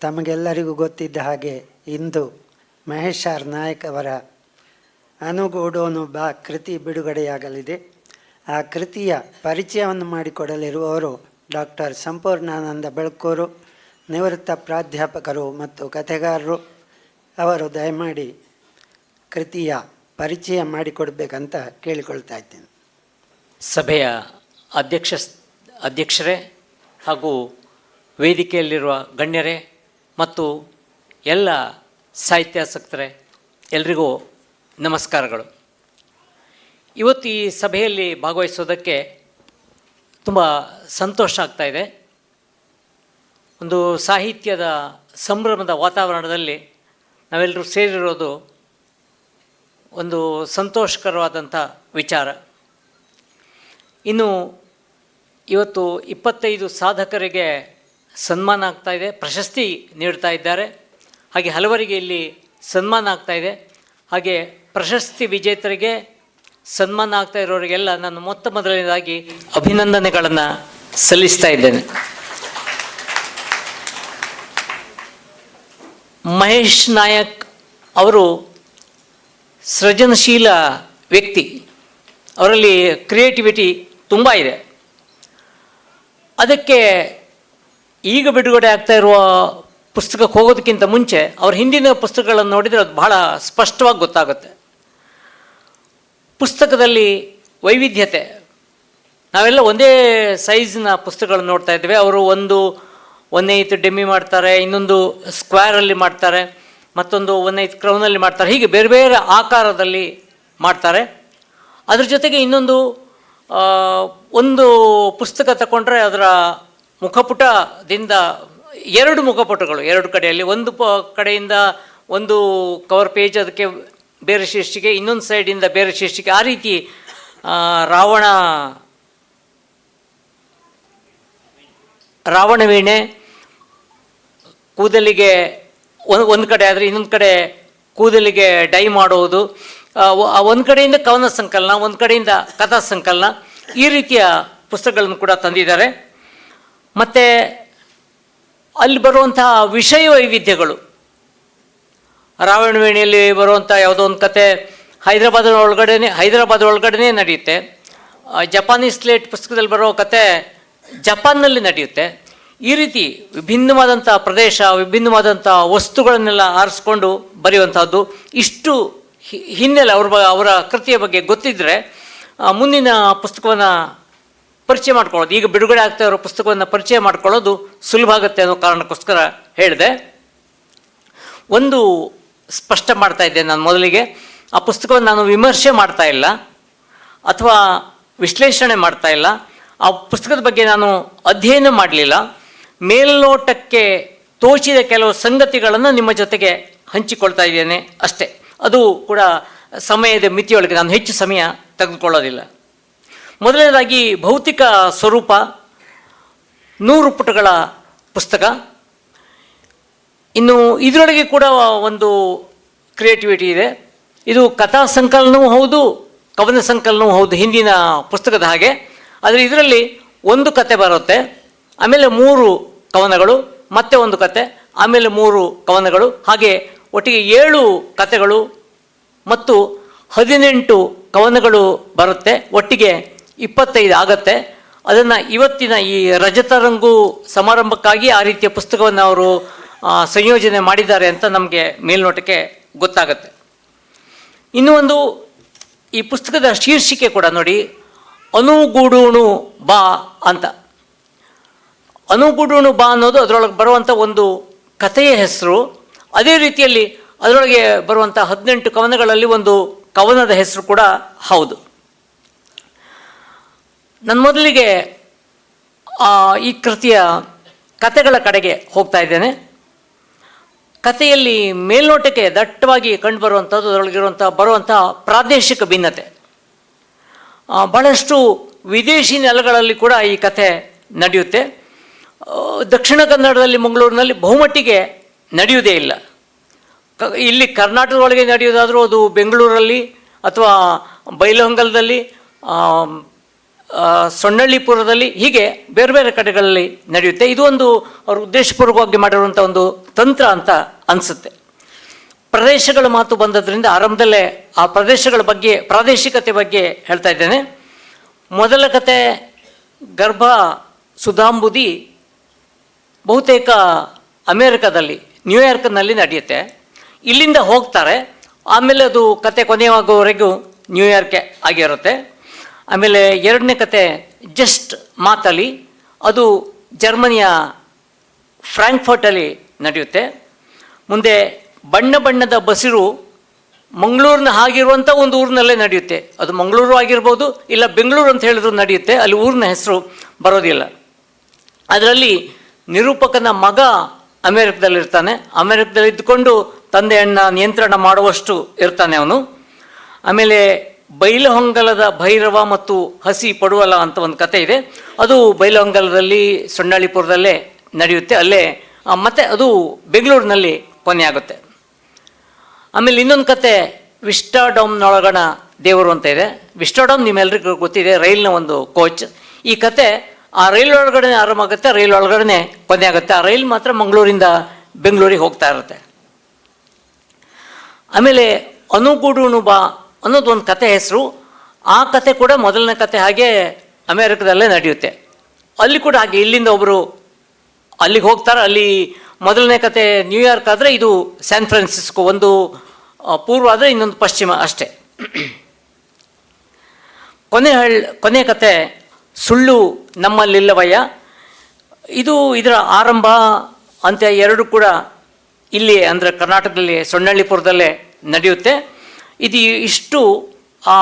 ತಮಗೆಲ್ಲರಿಗೂ ಗೊತ್ತಿದ್ದ ಹಾಗೆ ಇಂದು ಮಹೇಶ್ ಆರ್ ನಾಯಕ್ ಅವರ ಅನುಗೂಡೋನು ಬಾ ಕೃತಿ ಬಿಡುಗಡೆಯಾಗಲಿದೆ. ಆ ಕೃತಿಯ ಪರಿಚಯವನ್ನು ಮಾಡಿಕೊಡಲಿರುವವರು ಡಾಕ್ಟರ್ ಸಂಪೂರ್ಣಾನಂದ ಬೆಳಕೂರು, ನಿವೃತ್ತ ಪ್ರಾಧ್ಯಾಪಕರು ಮತ್ತು ಕಥೆಗಾರರು. ಅವರು ದಯಮಾಡಿ ಕೃತಿಯ ಪರಿಚಯ ಮಾಡಿಕೊಡ್ಬೇಕಂತ ಕೇಳಿಕೊಳ್ತಾ ಇದ್ದೇನೆ. ಸಭೆಯ ಅಧ್ಯಕ್ಷ, ಅಧ್ಯಕ್ಷರೇ ಹಾಗೂ ವೇದಿಕೆಯಲ್ಲಿರುವ ಗಣ್ಯರೇ ಮತ್ತು ಎಲ್ಲ ಸಾಹಿತ್ಯಾಸಕ್ತರೇ, ಎಲ್ರಿಗೂ ನಮಸ್ಕಾರಗಳು. ಇವತ್ತು ಈ ಸಭೆಯಲ್ಲಿ ಭಾಗವಹಿಸೋದಕ್ಕೆ ತುಂಬ ಸಂತೋಷ ಆಗ್ತಾ ಇದೆ. ಒಂದು ಸಾಹಿತ್ಯದ ಸಂಭ್ರಮದ ವಾತಾವರಣದಲ್ಲಿ ನಾವೆಲ್ಲರೂ ಸೇರಿರೋದು ಒಂದು ಸಂತೋಷಕರವಾದಂಥ ವಿಚಾರ. ಇನ್ನು ಇವತ್ತು ಇಪ್ಪತ್ತೈದು ಸಾಧಕರಿಗೆ ಸನ್ಮಾನ ಆಗ್ತಾ ಇದೆ, ಪ್ರಶಸ್ತಿ ನೀಡ್ತಾ ಇದ್ದಾರೆ. ಹಾಗೆ ಹಲವರಿಗೆ ಇಲ್ಲಿ ಸನ್ಮಾನ ಆಗ್ತಾ ಇದೆ. ಹಾಗೆ ಪ್ರಶಸ್ತಿ ವಿಜೇತರಿಗೆ ಸನ್ಮಾನ ಆಗ್ತಾ ಇರೋರಿಗೆಲ್ಲ ನಾನು ಮೊತ್ತ ಮೊದಲನೇದಾಗಿ ಅಭಿನಂದನೆಗಳನ್ನು ಸಲ್ಲಿಸ್ತಾ ಇದ್ದೇನೆ. ಮಹೇಶ್ ನಾಯಕ್ ಅವರು ಸೃಜನಶೀಲ ವ್ಯಕ್ತಿ. ಅವರಲ್ಲಿ ಕ್ರಿಯೇಟಿವಿಟಿ ತುಂಬ ಇದೆ. ಅದಕ್ಕೆ ಈಗ ಬಿಡುಗಡೆ ಆಗ್ತಾ ಇರುವ ಪುಸ್ತಕಕ್ಕೆ ಹೋಗೋದಕ್ಕಿಂತ ಮುಂಚೆ ಅವ್ರ ಹಿಂದಿನ ಪುಸ್ತಕಗಳನ್ನು ನೋಡಿದರೆ ಅದು ಬಹಳ ಸ್ಪಷ್ಟವಾಗಿ ಗೊತ್ತಾಗುತ್ತೆ. ಪುಸ್ತಕದಲ್ಲಿ ವೈವಿಧ್ಯತೆ. ನಾವೆಲ್ಲ ಒಂದೇ ಸೈಜ್ನ ಪುಸ್ತಕಗಳನ್ನು ನೋಡ್ತಾ ಇದ್ದೇವೆ. ಅವರು ಒಂದು ಏಯ್ತ್ ಡೆಮ್ಮಿ ಮಾಡ್ತಾರೆ, ಇನ್ನೊಂದು ಸ್ಕ್ವೇರಲ್ಲಿ ಮಾಡ್ತಾರೆ, ಮತ್ತೊಂದು ಏಯ್ತ್ ಕ್ರೌನಲ್ಲಿ ಮಾಡ್ತಾರೆ. ಹೀಗೆ ಬೇರೆ ಬೇರೆ ಆಕಾರದಲ್ಲಿ ಮಾಡ್ತಾರೆ. ಅದ್ರ ಜೊತೆಗೆ ಇನ್ನೊಂದು ಒಂದು ಪುಸ್ತಕ ತಗೊಂಡ್ರೆ ಅದರ ಮುಖಪುಟದಿಂದ ಎರಡು ಮುಖಪುಟಗಳು, ಎರಡು ಕಡೆಯಲ್ಲಿ. ಒಂದು ಕಡೆಯಿಂದ ಒಂದು ಕವರ್ ಪೇಜ್ ಅದಕ್ಕೆ ಬೇರೆ ಶೀರ್ಷಿಕೆ, ಇನ್ನೊಂದು ಸೈಡಿಂದ ಬೇರೆ ಶೀರ್ಷಿಕೆ. ಆ ರೀತಿ ರಾವಣ ರಾವಣ ವೀಣೆ ಕೂದಲಿಗೆ ಒಂದು ಒಂದು ಕಡೆ ಆದರೆ ಇನ್ನೊಂದು ಕಡೆ ಕೂದಲಿಗೆ ಡೈ ಮಾಡುವುದು ಒಂದು ಕಡೆಯಿಂದ ಕವನ ಸಂಕಲನ, ಒಂದು ಕಡೆಯಿಂದ ಕಥಾ ಸಂಕಲನ. ಈ ರೀತಿಯ ಪುಸ್ತಕಗಳನ್ನು ಕೂಡ ತಂದಿದ್ದಾರೆ. ಮತ್ತು ಅಲ್ಲಿ ಬರುವಂತಹ ವಿಷಯ ವೈವಿಧ್ಯಗಳು. ರಾವಣವೇಣಿಯಲ್ಲಿ ಬರುವಂಥ ಯಾವುದೋ ಒಂದು ಕತೆ ಹೈದರಾಬಾದ್ ಒಳಗಡೆನೆ ಹೈದರಾಬಾದ್ ಒಳಗಡೆನೇ ನಡೆಯುತ್ತೆ. ಜಪಾನೀಸ್ ಸ್ಲೇಟ್ ಪುಸ್ತಕದಲ್ಲಿ ಬರೋ ಕತೆ ಜಪಾನ್ನಲ್ಲಿ ನಡೆಯುತ್ತೆ. ಈ ರೀತಿ ವಿಭಿನ್ನವಾದಂಥ ಪ್ರದೇಶ ವಿಭಿನ್ನವಾದಂಥ ವಸ್ತುಗಳನ್ನೆಲ್ಲ ಆರಿಸ್ಕೊಂಡು ಬರೆಯುವಂಥದ್ದು ಇಷ್ಟು ಹಿನ್ನೆಲೆ ಅವ್ರ ಬ- ಅವರ ಕೃತಿಯ ಬಗ್ಗೆ ಗೊತ್ತಿದ್ದರೆ ಮುಂದಿನ ಪುಸ್ತಕವನ್ನು ಪರಿಚಯ ಮಾಡ್ಕೊಳ್ಳೋದು. ಈಗ ಬಿಡುಗಡೆ ಆಗ್ತಾ ಇರೋ ಪುಸ್ತಕವನ್ನು ಪರಿಚಯ ಮಾಡ್ಕೊಳ್ಳೋದು ಸುಲಭ ಆಗುತ್ತೆ ಅನ್ನೋ ಕಾರಣಕ್ಕೋಸ್ಕರ ಹೇಳಿದೆ. ಒಂದು ಸ್ಪಷ್ಟ ಮಾಡ್ತಾ ಇದ್ದೆ ನಾನು ಮೊದಲಿಗೆ. ಆ ಪುಸ್ತಕವನ್ನು ನಾನು ವಿಮರ್ಶೆ ಮಾಡ್ತಾ ಇಲ್ಲ, ಅಥವಾ ವಿಶ್ಲೇಷಣೆ ಮಾಡ್ತಾ ಇಲ್ಲ. ಆ ಪುಸ್ತಕದ ಬಗ್ಗೆ ನಾನು ಅಧ್ಯಯನ ಮಾಡಲಿಲ್ಲ. ಮೇಲ್ನೋಟಕ್ಕೆ ತೋಚಿದ ಕೆಲವು ಸಂಗತಿಗಳನ್ನು ನಿಮ್ಮ ಜೊತೆಗೆ ಹಂಚಿಕೊಳ್ತಾ ಇದ್ದೇನೆ ಅಷ್ಟೇ. ಅದು ಕೂಡ ಸಮಯದ ಮಿತಿಯೊಳಗೆ ನಾನು ಹೆಚ್ಚು ಸಮಯ ತೆಗೆದುಕೊಳ್ಳೋದಿಲ್ಲ. ಮೊದಲನೇದಾಗಿ ಭೌತಿಕ ಸ್ವರೂಪ, ನೂರು ಪುಟಗಳ ಪುಸ್ತಕ. ಇನ್ನು ಇದರೊಳಗೆ ಕೂಡ ಒಂದು ಕ್ರಿಯೇಟಿವಿಟಿ ಇದೆ. ಇದು ಕಥಾ ಸಂಕಲನವೂ ಹೌದು, ಕವನ ಸಂಕಲನವೂ ಹೌದು, ಹಿಂದಿನ ಪುಸ್ತಕದ ಹಾಗೆ. ಆದರೆ ಇದರಲ್ಲಿ ಒಂದು ಕತೆ ಬರುತ್ತೆ, ಆಮೇಲೆ ಮೂರು ಕವನಗಳು, ಮತ್ತೆ ಒಂದು ಕತೆ, ಆಮೇಲೆ ಮೂರು ಕವನಗಳು, ಹಾಗೆ ಒಟ್ಟಿಗೆ ಏಳು ಕತೆಗಳು ಮತ್ತು ಹದಿನೆಂಟು ಕವನಗಳು ಬರುತ್ತೆ. ಒಟ್ಟಿಗೆ ಇಪ್ಪತ್ತೈದು ಆಗತ್ತೆ. ಅದನ್ನು ಇವತ್ತಿನ ಈ ರಜತರಂಗು ಸಮಾರಂಭಕ್ಕಾಗಿ ಆ ರೀತಿಯ ಪುಸ್ತಕವನ್ನು ಅವರು ಸಂಯೋಜನೆ ಮಾಡಿದ್ದಾರೆ ಅಂತ ನಮಗೆ ಮೇಲ್ನೋಟಕ್ಕೆ ಗೊತ್ತಾಗುತ್ತೆ. ಇನ್ನೂ ಒಂದು ಈ ಪುಸ್ತಕದ ಶೀರ್ಷಿಕೆ ಕೂಡ ನೋಡಿ ಅನುಗೂಡೂಣು ಬಾ ಅಂತ. ಅನುಗೂಡೂಣು ಬಾ ಅನ್ನೋದು ಅದರೊಳಗೆ ಬರುವಂಥ ಒಂದು ಕಥೆಯ ಹೆಸರು. ಅದೇ ರೀತಿಯಲ್ಲಿ ಅದರೊಳಗೆ ಬರುವಂಥ ಹದಿನೆಂಟು ಕವನಗಳಲ್ಲಿ ಒಂದು ಕವನದ ಹೆಸರು ಕೂಡ ಹೌದು. ನನ್ನ ಮೊದಲಿಗೆ ಈ ಕೃತಿಯ ಕತೆಗಳ ಕಡೆಗೆ ಹೋಗ್ತಾ ಇದ್ದೇನೆ. ಕಥೆಯಲ್ಲಿ ಮೇಲ್ನೋಟಕ್ಕೆ ದಟ್ಟವಾಗಿ ಕಂಡುಬರುವಂಥದ್ದು, ಅದರೊಳಗಿರುವಂಥ, ಬರುವಂಥ ಪ್ರಾದೇಶಿಕ ಭಿನ್ನತೆ. ಬಹಳಷ್ಟು ವಿದೇಶಿ ನೆಲಗಳಲ್ಲಿ ಕೂಡ ಈ ಕಥೆ ನಡೆಯುತ್ತೆ. ದಕ್ಷಿಣ ಕನ್ನಡದಲ್ಲಿ, ಮಂಗಳೂರಿನಲ್ಲಿ ಬಹುಮಟ್ಟಿಗೆ ನಡೆಯುವುದೇ ಇಲ್ಲ. ಇಲ್ಲಿ ಕರ್ನಾಟಕದೊಳಗೆ ನಡೆಯೋದಾದರೂ ಅದು ಬೆಂಗಳೂರಲ್ಲಿ ಅಥವಾ ಬೈಲಹೊಂಗಲದಲ್ಲಿ ಸೊನ್ನಳ್ಳಿಪುರದಲ್ಲಿ ಹೀಗೆ ಬೇರೆ ಬೇರೆ ಕಡೆಗಳಲ್ಲಿ ನಡೆಯುತ್ತೆ. ಇದು ಒಂದು ಅವರು ಉದ್ದೇಶಪೂರ್ವಕವಾಗಿ ಮಾಡಿರುವಂಥ ಒಂದು ತಂತ್ರ ಅಂತ ಅನಿಸುತ್ತೆ. ಪ್ರದೇಶಗಳ ಮಾತು ಬಂದದ್ರಿಂದ ಆರಂಭದಲ್ಲೇ ಆ ಪ್ರದೇಶಗಳ ಬಗ್ಗೆ, ಪ್ರಾದೇಶಿಕತೆ ಬಗ್ಗೆ ಹೇಳ್ತಾ ಇದ್ದೇನೆ. ಮೊದಲ ಕತೆ ಗರ್ಭ ಸುಧಾಂಬುದಿ ಬಹುತೇಕ ಅಮೇರಿಕಾದಲ್ಲಿ, ನ್ಯೂಯಾರ್ಕ್ನಲ್ಲಿ ನಡೆಯುತ್ತೆ. ಇಲ್ಲಿಂದ ಹೋಗ್ತಾರೆ. ಆಮೇಲೆ ಅದು ಕತೆ ಕೊನೆಯಾಗುವವರೆಗೂ ನ್ಯೂಯಾರ್ಕೆ ಆಗಿರುತ್ತೆ. ಆಮೇಲೆ ಎರಡನೇ ಕತೆ, ಜಸ್ಟ್ ಮಾತಲಿ ಅದು ಜರ್ಮನಿಯ ಫ್ರ್ಯಾಂಕ್ಫರ್ಟಲ್ಲಿ ನಡೆಯುತ್ತೆ. ಮುಂದೆ ಬಣ್ಣ ಬಣ್ಣದ ಬಸಿರು ಮಂಗಳೂರಿನ ಹಾಗಿರುವಂಥ ಒಂದು ಊರಿನಲ್ಲೇ ನಡೆಯುತ್ತೆ. ಅದು ಮಂಗಳೂರು ಆಗಿರ್ಬೋದು, ಇಲ್ಲ ಬೆಂಗಳೂರು ಅಂತ ಹೇಳಿದ್ರು ನಡೆಯುತ್ತೆ, ಅಲ್ಲಿ ಊರಿನ ಹೆಸರು ಬರೋದಿಲ್ಲ. ಅದರಲ್ಲಿ ನಿರೂಪಕನ ಮಗ ಅಮೆರಿಕದಲ್ಲಿರ್ತಾನೆ. ಅಮೆರಿಕದಲ್ಲಿ ಇದ್ದುಕೊಂಡು ಅಣ್ಣ ನಿಯಂತ್ರಣ ಮಾಡುವಷ್ಟು ಇರ್ತಾನೆ ಅವನು. ಆಮೇಲೆ ಬೈಲಹೊಂಗಲದ ಭೈರವ ಮತ್ತು ಹಸಿ ಪಡುವಲ ಅಂತ ಒಂದು ಕತೆ ಇದೆ. ಅದು ಬೈಲಹೊಂಗಲದಲ್ಲಿ ಸೊಣ್ಣಾಳಿಪುರದಲ್ಲೇ ನಡೆಯುತ್ತೆ. ಅಲ್ಲೇ ಮತ್ತು ಅದು ಬೆಂಗಳೂರಿನಲ್ಲಿ ಕೊನೆಯಾಗುತ್ತೆ. ಆಮೇಲೆ ಇನ್ನೊಂದು ಕತೆ, ವಿಸ್ಟಾಡಾಮ್ನೊಳಗಣ ದೇವರು ಅಂತ ಇದೆ. ವಿಸ್ಟಾಡಾಮ್ ನಿಮ್ಮೆಲ್ಲರಿಗೂ ಗೊತ್ತಿದೆ, ರೈಲಿನ ಒಂದು ಕೋಚ್. ಈ ಕತೆ, ಆ ರೈಲ್ ಒಳಗಡೆ ಆರಂಭ ಆಗುತ್ತೆ ರೈಲ್ ಒಳಗಡೆ ಕೊನೆ ಆಗುತ್ತೆ ಆ ರೈಲ್ ಮಾತ್ರ ಮಂಗಳೂರಿಂದ ಬೆಂಗಳೂರಿಗೆ ಹೋಗ್ತಾ ಇರುತ್ತೆ. ಆಮೇಲೆ ಅನುಗೂಡುಣು ಬಾ ಅನ್ನೋದು ಒಂದು ಕತೆ ಹೆಸರು. ಆ ಕತೆ ಕೂಡ ಮೊದಲನೇ ಕತೆ ಹಾಗೆ ಅಮೇರಿಕದಲ್ಲೇ ನಡೆಯುತ್ತೆ. ಅಲ್ಲಿ ಕೂಡ ಹಾಗೆ ಇಲ್ಲಿಂದ ಒಬ್ಬರು ಅಲ್ಲಿಗೆ ಹೋಗ್ತಾರೆ. ಅಲ್ಲಿ ಮೊದಲನೇ ಕತೆ ನ್ಯೂಯಾರ್ಕ್ ಆದರೆ ಇದು ಸ್ಯಾನ್ ಫ್ರಾನ್ಸಿಸ್ಕೋ, ಒಂದು ಪೂರ್ವ ಆದರೆ ಇನ್ನೊಂದು ಪಶ್ಚಿಮ ಅಷ್ಟೇ. ಕೊನೆ ಹಳ್, ಕೊನೆ ಕತೆ, ಸುಳ್ಳು ನಮ್ಮಲ್ಲಿಲ್ಲವಯ್ಯ. ಇದು ಇದರ ಆರಂಭ ಅಂತ ಎರಡು ಕೂಡ ಇಲ್ಲಿ ಅಂದರೆ ಕರ್ನಾಟಕದಲ್ಲಿ ಸೊಣ್ಣಳ್ಳಿಪುರದಲ್ಲೇ ನಡೆಯುತ್ತೆ. ಇದು ಇಷ್ಟು ಆ,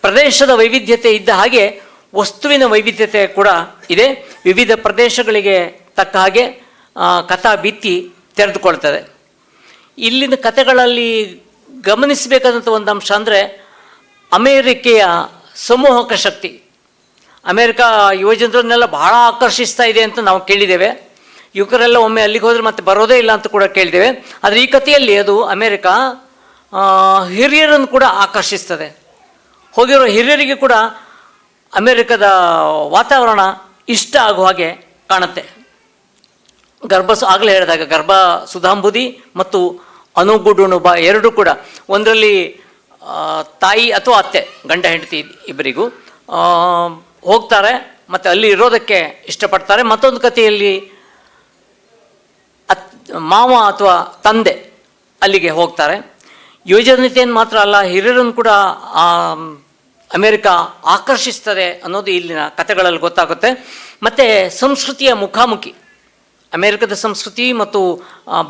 ಪ್ರದೇಶದ ವೈವಿಧ್ಯತೆ ಇದ್ದ ಹಾಗೆ ವಸ್ತುವಿನ ವೈವಿಧ್ಯತೆ ಕೂಡ ಇದೆ. ವಿವಿಧ ಪ್ರದೇಶಗಳಿಗೆ ತಕ್ಕ ಹಾಗೆ ಕಥಾ ಭಿತ್ತಿ ತೆರೆದುಕೊಳ್ತದೆ. ಇಲ್ಲಿನ ಕಥೆಗಳಲ್ಲಿ ಗಮನಿಸಬೇಕಾದಂಥ ಒಂದು ಅಂಶ ಅಂದರೆ ಅಮೇರಿಕೆಯ ಸಮೂಹಕ ಶಕ್ತಿ. ಅಮೇರಿಕಾ ಯುವಜನರನ್ನೆಲ್ಲ ಬಹಳ ಆಕರ್ಷಿಸ್ತಾ ಇದೆ ಅಂತ ನಾವು ಕೇಳಿದ್ದೇವೆ. ಯುವಕರೆಲ್ಲ ಒಮ್ಮೆ ಅಲ್ಲಿಗೆ ಹೋದರೆ ಮತ್ತೆ ಬರೋದೇ ಇಲ್ಲ ಅಂತ ಕೂಡ ಕೇಳಿದ್ದೇವೆ. ಆದರೆ ಈ ಕಥೆಯಲ್ಲಿ ಅದು ಅಮೇರಿಕಾ ಹಿರಿಯರನ್ನು ಕೂಡ ಆಕರ್ಷಿಸ್ತದೆ. ಹೋಗಿರೋ ಹಿರಿಯರಿಗೆ ಕೂಡ ಅಮೇರಿಕದ ವಾತಾವರಣ ಇಷ್ಟ ಆಗುವ ಹಾಗೆ ಕಾಣುತ್ತೆ. ಗರ್ಭ ಆಗಲೇ ಹೇಳಿದಾಗ ಗರ್ಭ ಸುಧಾಂಬುದಿ ಮತ್ತು ಅನುಗುಡುಣುಬ ಎರಡೂ ಕೂಡ ಒಂದರಲ್ಲಿ ತಾಯಿ ಅಥವಾ ಅತ್ತೆ, ಗಂಡ ಹೆಂಡತಿ ಇಬ್ಬರಿಗೂ ಹೋಗ್ತಾರೆ ಮತ್ತು ಅಲ್ಲಿ ಇರೋದಕ್ಕೆ ಇಷ್ಟಪಡ್ತಾರೆ. ಮತ್ತೊಂದು ಕಥೆಯಲ್ಲಿ ಅತ್, ಮಾವ ಅಥವಾ ತಂದೆ ಅಲ್ಲಿಗೆ ಹೋಗ್ತಾರೆ. ಯುವಜನತೆಯನ್ನು ಮಾತ್ರ ಅಲ್ಲ, ಹಿರಿಯರನ್ನು ಕೂಡ ಅಮೇರಿಕ ಆಕರ್ಷಿಸ್ತದೆ ಅನ್ನೋದು ಇಲ್ಲಿನ ಕಥೆಗಳಲ್ಲಿ ಗೊತ್ತಾಗುತ್ತೆ. ಮತ್ತು ಸಂಸ್ಕೃತಿಯ ಮುಖಾಮುಖಿ, ಅಮೇರಿಕದ ಸಂಸ್ಕೃತಿ ಮತ್ತು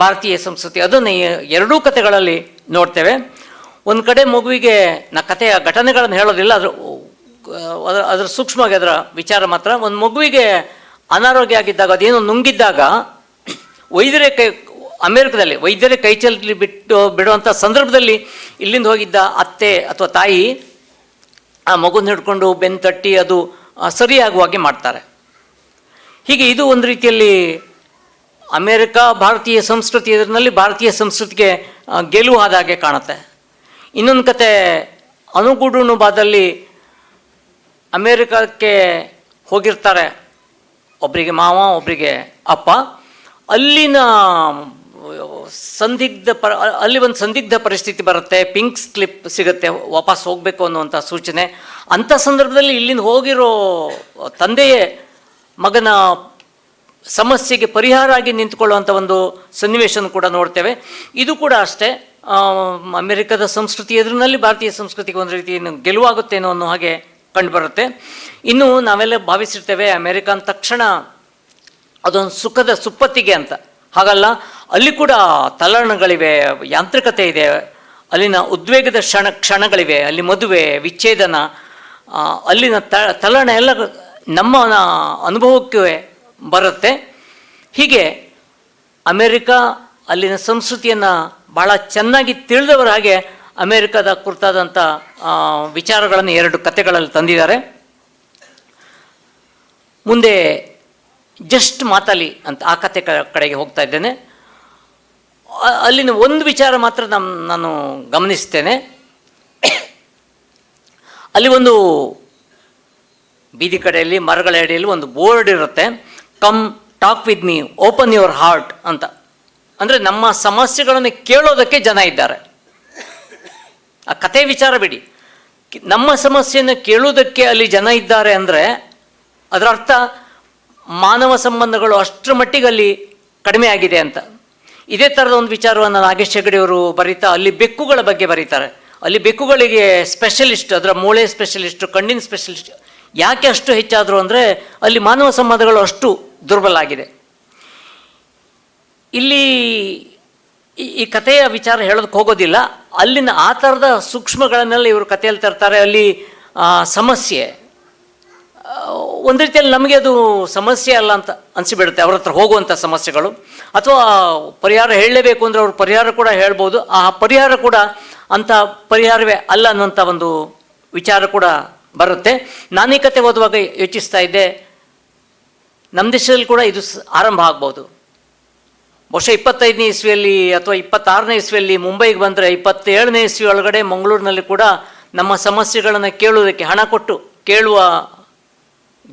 ಭಾರತೀಯ ಸಂಸ್ಕೃತಿ, ಅದನ್ನು ಎರಡೂ ಕಥೆಗಳಲ್ಲಿ ನೋಡ್ತೇವೆ. ಒಂದು ಕಡೆ ಮಗುವಿಗೆ ನಾ ಕಥೆಯ ಘಟನೆಗಳನ್ನು ಹೇಳೋದಿಲ್ಲ, ಅದ್ರ, ಅದರ ಅದರ ಸೂಕ್ಷ್ಮವಾಗಿ ಅದರ ವಿಚಾರ ಮಾತ್ರ. ಒಂದು ಮಗುವಿಗೆ ಅನಾರೋಗ್ಯ ಆಗಿದ್ದಾಗ, ಅದೇನೋ ನುಂಗಿದ್ದಾಗ ವೈದ್ಯರೇ ಕೈ ಅಮೇರಿಕದಲ್ಲಿ ವೈದ್ಯರ ಕೈಚಲ್ಲಿ ಬಿಟ್ಟು ಬಿಡುವಂಥ ಸಂದರ್ಭದಲ್ಲಿ ಇಲ್ಲಿಂದ ಹೋಗಿದ್ದ ಅತ್ತೆ ಅಥವಾ ತಾಯಿ ಆ ಮಗುನ ಹಿಡ್ಕೊಂಡು ಬೆನ್ನು ತಟ್ಟಿ ಅದು ಸರಿಯಾಗುವಾಗೆ ಮಾಡ್ತಾರೆ. ಹೀಗೆ ಇದು ಒಂದು ರೀತಿಯಲ್ಲಿ ಅಮೇರಿಕ ಭಾರತೀಯ ಸಂಸ್ಕೃತಿ ಇದರಲ್ಲಿ ಭಾರತೀಯ ಸಂಸ್ಕೃತಿಗೆ ಗೆಲುವು ಆದ ಹಾಗೆ ಕಾಣುತ್ತೆ. ಇನ್ನೊಂದು ಕತೆ ಅನುಗುಡುನು ಬಾದಲ್ಲಿ ಅಮೇರಿಕಕ್ಕೆ ಹೋಗಿರ್ತಾರೆ ಒಬ್ಬರಿಗೆ ಮಾವ ಒಬ್ಬರಿಗೆ ಅಪ್ಪ. ಅಲ್ಲಿನ ಸಂದಿಗ್ಧ ಪರ ಅಲ್ಲಿ ಒಂದು ಸಂದಿಗ್ಧ ಪರಿಸ್ಥಿತಿ ಬರುತ್ತೆ ಪಿಂಕ್ ಸ್ಲಿಪ್ ಸಿಗುತ್ತೆ, ವಾಪಸ್ ಹೋಗಬೇಕು ಅನ್ನುವಂಥ ಸೂಚನೆ. ಅಂಥ ಸಂದರ್ಭದಲ್ಲಿ ಇಲ್ಲಿಂದ ಹೋಗಿರೋ ತಂದೆಯೇ ಮಗನ ಸಮಸ್ಯೆಗೆ ಪರಿಹಾರ ಆಗಿ ನಿಂತ್ಕೊಳ್ಳುವಂಥ ಒಂದು ಸನ್ನಿವೇಶನ ಕೂಡ ನೋಡ್ತೇವೆ. ಇದು ಕೂಡ ಅಷ್ಟೇ. ಅಮೆರಿಕದ ಸಂಸ್ಕೃತಿ ಎದುರಿನಲ್ಲಿ ಭಾರತೀಯ ಸಂಸ್ಕೃತಿಗೆ ಒಂದು ರೀತಿ ಗೆಲುವಾಗುತ್ತೆ ಗೆಲುವಾಗುತ್ತೇನೋ ಅನ್ನೋ ಹಾಗೆ ಕಂಡುಬರುತ್ತೆ. ಇನ್ನು ನಾವೆಲ್ಲ ಭಾವಿಸಿರ್ತೇವೆ ಅಮೆರಿಕ ಅಂದ ತಕ್ಷಣ ಅದೊಂದು ಸುಖದ ಸುಪ್ಪತ್ತಿಗೆ ಅಂತ. ಹಾಗಲ್ಲ ಅಲ್ಲಿ ಕೂಡ ತಲ್ಲಣಗಳಿವೆ ಯಾಂತ್ರಿಕತೆ ಇದೆ. ಅಲ್ಲಿನ ಉದ್ವೇಗದ ಕ್ಷಣ, ಕ್ಷಣಗಳಿವೆ. ಅಲ್ಲಿ ಮದುವೆ, ವಿಚ್ಛೇದನ ಅಲ್ಲಿನ ತ ತಲ್ಲಣ ಎಲ್ಲ ನಮ್ಮ ಅನುಭವಕ್ಕೆ ಬರುತ್ತೆ. ಹೀಗೆ ಅಮೆರಿಕ ಅಲ್ಲಿನ ಸಂಸ್ಕೃತಿಯನ್ನು ಭಾಳ ಚೆನ್ನಾಗಿ ತಿಳಿದವರ ಹಾಗೆ ಅಮೇರಿಕಾದ ಕುರಿತಾದಂಥ ವಿಚಾರಗಳನ್ನು ಎರಡು ಕತೆಗಳಲ್ಲಿ ತಂದಿದ್ದಾರೆ. ಮುಂದೆ ಜಸ್ಟ್ ಮಾತಾಲಿ ಅಂತ ಆ ಕತೆ ಕಡೆಗೆ ಹೋಗ್ತಾ ಇದ್ದೇನೆ. ಅಲ್ಲಿನ ಒಂದು ವಿಚಾರ ಮಾತ್ರ ನಮ್ಮ ನಾನು ಗಮನಿಸ್ತೇನೆ. ಅಲ್ಲಿ ಒಂದು ಬೀದಿ ಕಡೆಯಲ್ಲಿ, ಮರಗಳ ಅಡಿಯಲ್ಲಿ ಒಂದು ಬೋರ್ಡ್ ಇರುತ್ತೆ. Come talk with me open your heart ಅಂತ. ಅಂದರೆ ನಮ್ಮ ಸಮಸ್ಯೆಗಳನ್ನು ಕೇಳೋದಕ್ಕೆ ಜನ ಇದ್ದಾರೆ. ಆ ಕತೆ ವಿಚಾರ ಬಿಡಿ. ನಮ್ಮ ಸಮಸ್ಯೆಯನ್ನು ಕೇಳುವುದಕ್ಕೆ ಅಲ್ಲಿ ಜನ ಇದ್ದಾರೆ ಅಂದರೆ, ಅದರ ಅರ್ಥ ಮಾನವ ಸಂಬಂಧಗಳು ಅಷ್ಟರ ಮಟ್ಟಿಗೆ ಅಲ್ಲಿ ಕಡಿಮೆ ಆಗಿದೆ ಅಂತ. ಇದೇ ಥರದ ಒಂದು ವಿಚಾರವನ್ನು ನಾಗೇಶ್ ಹೆಗಡೆಯವರು ಬರೀತಾ ಅಲ್ಲಿ ಬೆಕ್ಕುಗಳ ಬಗ್ಗೆ ಬರೀತಾರೆ. ಅಲ್ಲಿ ಬೆಕ್ಕುಗಳಿಗೆ ಸ್ಪೆಷಲಿಸ್ಟ್ ಅದರ ಮೂಳೆ ಸ್ಪೆಷಲಿಸ್ಟು ಕಣ್ಣಿನ ಸ್ಪೆಷಲಿಸ್ಟ್ ಯಾಕೆ ಅಷ್ಟು ಹೆಚ್ಚಾದರು ಅಂದರೆ ಅಲ್ಲಿ ಮಾನವ ಸಂಬಂಧಗಳು ಅಷ್ಟು ದುರ್ಬಲ ಆಗಿದೆ. ಇಲ್ಲಿ ಈ- ಕಥೆಯ ವಿಚಾರ ಹೇಳೋದಕ್ಕೆ ಹೋಗೋದಿಲ್ಲ. ಅಲ್ಲಿನ ಆ ಥರದ ಸೂಕ್ಷ್ಮಗಳನ್ನೆಲ್ಲ ಇವರು ಕಥೆಯಲ್ಲಿ ತರ್ತಾರೆ. ಅಲ್ಲಿ ಸಮಸ್ಯೆ. ಒಂದು ರೀತಿಯಲ್ಲಿ ನಮಗೆ ಅದು ಸಮಸ್ಯೆ ಅಲ್ಲ ಅಂತ ಅನಿಸಿಬಿಡುತ್ತೆ. ಅವ್ರ ಹತ್ರ ಹೋಗುವಂಥ ಸಮಸ್ಯೆಗಳು. ಅಥವಾ ಪರಿಹಾರ ಹೇಳಲೇಬೇಕು ಅಂದರೆ ಅವ್ರ ಪರಿಹಾರ ಕೂಡ ಹೇಳ್ಬೋದು. ಆ ಪರಿಹಾರ ಕೂಡ ಅಂಥ ಪರಿಹಾರವೇ ಅಲ್ಲ ಅನ್ನುವಂಥ ಒಂದು ವಿಚಾರ ಕೂಡ ಬರುತ್ತೆ. ನಾನೇ ಕತೆ ಓದುವಾಗ ಯೋಚಿಸ್ತಾ ಇದ್ದೆ. ನಮ್ಮ ದೇಶದಲ್ಲಿ ಕೂಡ ಇದು ಆರಂಭ ಆಗ್ಬೋದು. ಬಹುಶಃ ಇಪ್ಪತ್ತೈದನೇ ಇಸ್ವಿಯಲ್ಲಿ ಅಥವಾ ಇಪ್ಪತ್ತಾರನೇ ಇಸ್ವಿಯಲ್ಲಿ ಮುಂಬೈಗೆ ಬಂದರೆ ಇಪ್ಪತ್ತೇಳನೇ ಇಸ್ವಿ ಒಳಗಡೆ ಮಂಗಳೂರಿನಲ್ಲಿ ಕೂಡ ನಮ್ಮ ಸಮಸ್ಯೆಗಳನ್ನು ಕೇಳುವುದಕ್ಕೆ ಹಣ ಕೊಟ್ಟು ಕೇಳುವ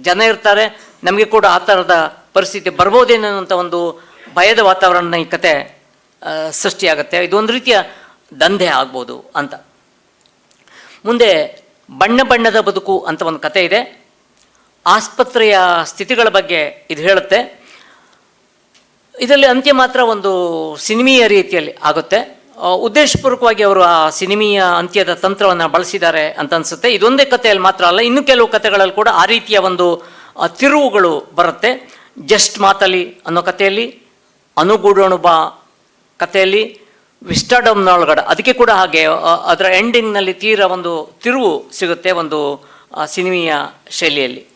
ಜನ ಇರ್ತಾರೆ. ನಮಗೆ ಕೂಡ ಆ ಥರದ ಪರಿಸ್ಥಿತಿ ಬರ್ಬೋದೇನೋ ಅಂತ ಒಂದು ಭಯದ ವಾತಾವರಣ ಈ ಕತೆ ಸೃಷ್ಟಿಯಾಗುತ್ತೆ. ಇದೊಂದು ರೀತಿಯ ದಂಧೆ ಆಗ್ಬೋದು ಅಂತ. ಮುಂದೆ ಬಣ್ಣ ಬಣ್ಣದ ಬದುಕು ಅಂತ ಒಂದು ಕತೆ ಇದೆ. ಆಸ್ಪತ್ರೆಯ ಸ್ಥಿತಿಗಳ ಬಗ್ಗೆ ಇದು ಹೇಳುತ್ತೆ. ಇದರಲ್ಲಿ ಅಂತ್ಯ ಮಾತ್ರ ಒಂದು ಸಿನಿಮೀಯ ರೀತಿಯಲ್ಲಿ ಆಗುತ್ತೆ. ಉದ್ದೇಶಪೂರ್ವಕವಾಗಿ ಅವರು ಆ ಸಿನಿಮೀಯ ಅಂತ್ಯದ ತಂತ್ರವನ್ನು ಬಳಸಿದ್ದಾರೆ ಅಂತ ಅನಿಸುತ್ತೆ. ಇದೊಂದೇ ಕಥೆಯಲ್ಲಿ ಮಾತ್ರ ಅಲ್ಲ, ಇನ್ನು ಕೆಲವು ಕಥೆಗಳಲ್ಲಿ ಕೂಡ ಆ ರೀತಿಯ ಒಂದು ತಿರುವುಗಳು ಬರುತ್ತೆ. ಜಸ್ಟ್ ಮಾತಲ್ಲಿ ಅನ್ನೋ ಕಥೆಯಲ್ಲಿ ಅನುಗೂಡೋಣ ಬಾ ಕಥೆಯಲ್ಲಿ, ವಿಸ್ಟಾಡಮ್ನೊಳಗಡೆ. ಅದಕ್ಕೆ ಕೂಡ ಹಾಗೆ ಅದರ ಎಂಡಿಂಗ್ನಲ್ಲಿ ತೀರ ಒಂದು ತಿರುವು ಸಿಗುತ್ತೆ ಒಂದು ಸಿನಿಮೀಯ ಶೈಲಿಯಲ್ಲಿ.